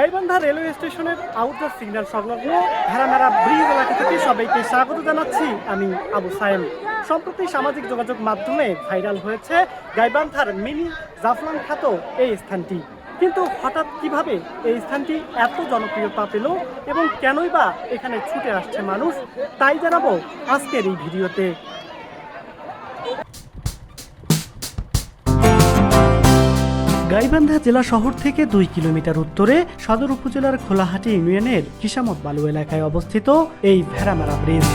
Gaibandha railway স্টেশনের outdoor signal সংলগ্ন Bheramara bridge এলাকা থেকে সবাইকে স্বাগত জানাচ্ছি আমি আবু সায়েম। সম্প্রতি সামাজিক যোগাযোগ মাধ্যমে ভাইরাল হয়েছে গাইবান্ধার মিনি জাফলং খ্যাত এই স্থানটি। কিন্তু হঠাৎ কীভাবে এই স্থানটি এত জনপ্রিয়তা পেল এবং কেনই বা এখানে ছুটে আসছে মানুষ, তাই জানাব আজকের এই ভিডিওতে। গাইবান্ধা জেলা শহর থেকে দুই কিলোমিটার উত্তরে সদর উপজেলার খোলাহাটি ইউনিয়নের কিসামত বালু এলাকায় অবস্থিত এই ভেড়ামারা ব্রিজ।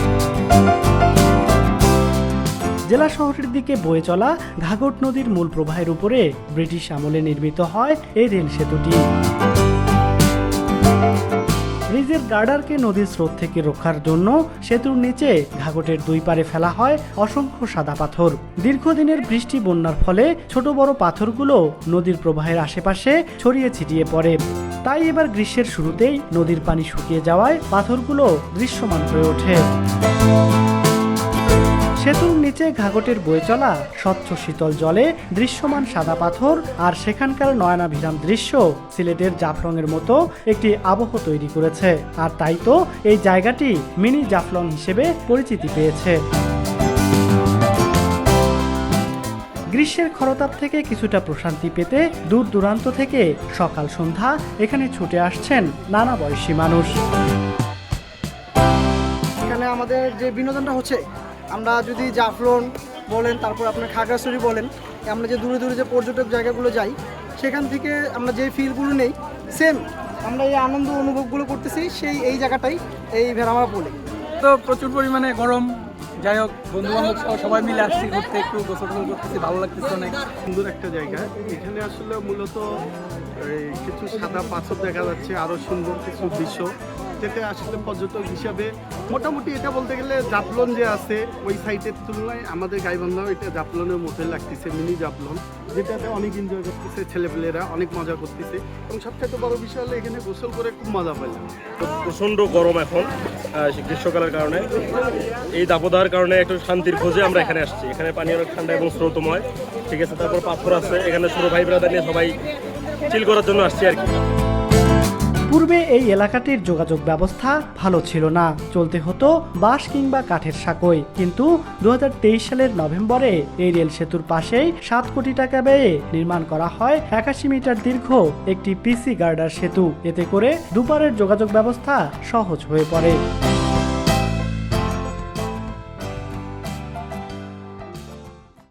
জেলা শহরের দিকে বয়ে চলা ঘাঘট নদীর মূল প্রবাহের উপরে ব্রিটিশ আমলে নির্মিত হয় এই রেল সেতুটি। ব্রিজের গার্ডারকে নদীর স্রোত থেকে রক্ষার জন্য সেতুর নিচে ঘাঘটের দুই পারে ফেলা হয় অসংখ্য সাদা পাথর। দীর্ঘদিনের বৃষ্টি বন্যার ফলে ছোট বড় পাথরগুলো নদীর প্রবাহের আশেপাশে ছড়িয়ে ছিটিয়ে পড়ে। তাই এবার গ্রীষ্মের শুরুতেই নদীর পানি শুকিয়ে যাওয়ায় পাথরগুলো দৃশ্যমান হয়ে ওঠে। সেতুর নিচে ঘাগটের বয়ে চলা স্বচ্ছ শীতল জলে দৃশ্যমান সাদা পাথর আর সেখানকার নয়নাভিরাম দৃশ্য সিলেটের জাফলংয়ের মতো একটি আবহ তৈরি করেছে। আর তাই তো এই জায়গাটি মিনি জাফলং হিসেবে পরিচিতি পেয়েছে। গ্রীষ্মের খরতাপ থেকে কিছুটা প্রশান্তি পেতে দূর দূরান্ত থেকে সকাল সন্ধ্যা এখানে ছুটে আসছেন নানা বয়সী মানুষ। এখানে আমাদের যে বিনোদনটা হচ্ছে আমরা যদি জাফলন বলেন তারপর আপনার খাগড়াছড়ি বলেন আমরা যে দূরে দূরে যে পর্যটক জায়গাগুলো যাই সেখান থেকে আমরা যে ফিলগুলো নেই সেম আমরা এই আনন্দ অনুভবগুলো করতেছি সেই এই জায়গাটাই এই ভেড়ামারা বলে। তো প্রচুর পরিমাণে গরম। যাই হোক বন্ধু বান্ধব সহ সবাই মিলে আসছি ঘুরতে একটু গোসল টোসল করতেছি ভালো লাগতেছে অনেক। সুন্দর একটা জায়গা। এখানে আসলে মূলত এই কিছু সাদা পাথর দেখা যাচ্ছে আরও সুন্দর কিছু দৃশ্য। যেটা আসলে পর্যটক হিসাবে মোটামুটি এটা বলতে গেলে জাফলন যে আছে, ওই সাইটের তুলনায় আমাদের গাইবান্ধাও এটা জাপলনের মধ্যে লাগতেছে মিনি জাফলন, যেটাতে অনেক এনজয় করতেছে ছেলেপেলেরা, অনেক মজা করতেছে। এবং সবথেকে বড় বিষয় হলো এখানে গোসল করে খুব মজা পেলাম প্রচণ্ড গরম এখন গ্রীষ্মকালের কারণে। এই দাবদাহের কারণে একটু শান্তির খোঁজে আমরা এখানে আসছি। এখানে পানি অনেক ঠান্ডা এবং স্রোতময়। ঠিক আছে, তারপর পাথর আছে। এখানে ছোটো ভাই ব্রাদার নিয়ে সবাই চিল করার জন্য আসছি আর কি। পূর্বে এই এলাকাটির যোগাযোগ ব্যবস্থা ভালো ছিল না। চলতে হতো বাস কিংবা কাঠের সাঁকোয় কিন্তু দু হাজার তেইশ সালের নভেম্বরে এই রেল সেতুর পাশেই সাত কোটি টাকা ব্যয়ে নির্মাণ করা হয় একাশি মিটার দীর্ঘ একটি পিসি গার্ডার সেতু। এতে করে দুপারের যোগাযোগ ব্যবস্থা সহজ হয়ে পড়ে।